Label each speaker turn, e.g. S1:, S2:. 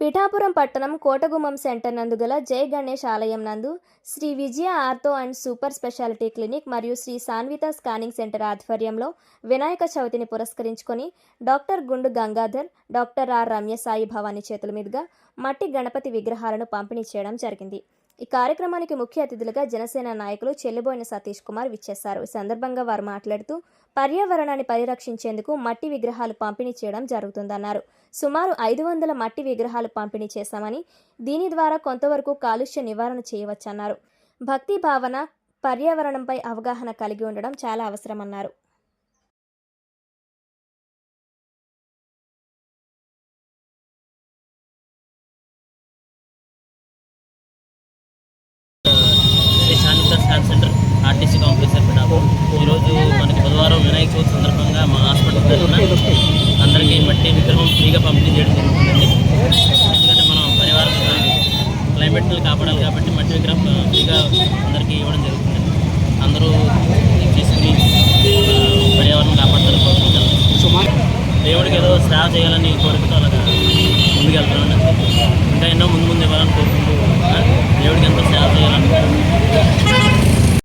S1: పిఠాపురం పట్టణం కోటగుమ్మం సెంటర్ నందు గల జై గణేష్ ఆలయం నందు Shri Vijaya ortho and super speciality clinic మరియు శ్రీ సాన్విత స్కానింగ్ సెంటర్ ఆధ్వర్యంలో వినాయక చవితిని పురస్కరించుకొని doctor Gundu Gangadhar doctor R Ramyasai Bhavani చేతుల మీదుగా మట్టి గణపతి విగ్రహాలను పంపిణీ చేయడం జరిగింది. ఈ కార్యక్రమానికి ముఖ్య అతిథులుగా జనసేన నాయకులు చెల్లిబోయిన సతీష్ కుమార్ విచ్చేశారు. ఈ సందర్భంగా వారు మాట్లాడుతూ పర్యావరణాన్ని పరిరక్షించేందుకు మట్టి విగ్రహాలు పంపిణీ చేయడం జరుగుతుందన్నారు. సుమారు ఐదు వందల మట్టి విగ్రహాలు పంపిణీ చేశామని దీని ద్వారా కొంతవరకు కాలుష్య నివారణ చేయవచ్చన్నారు. భక్తి భావన పర్యావరణంపై అవగాహన కలిగి ఉండడం చాలా అవసరమన్నారు.
S2: ఆర్టీసీ కాంప్లెక్స్ పిఠాపు ఈరోజు మనకి బుధవారం వినాయక చవితి సందర్భంగా మా హాస్పిటల్ తరఫున అందరికీ మట్టి విగ్రహం ఫ్రీగా పంపిణీ చేయడం జరుగుతుందండి. ఎందుకంటే మనం పరివారం క్లైమేట్ని కాపాడాలి కాబట్టి మట్టి విగ్రహం ఫ్రీగా అందరికీ ఇవ్వడం జరుగుతుంది. అందరూ తీసుకుని పర్యావరణం కాపాడతారు కోరుకుంటాను దేవుడికి ఏదో సేవ చేయాలని కోరుకుంటూ అలాగా ముందుకెళ్తున్నాను. అంతే ఇంకా ఎన్నో ముందు ముందు ఇవ్వాలని కోరుకుంటూ దేవుడికి ఎంతో సేవ చేయాలని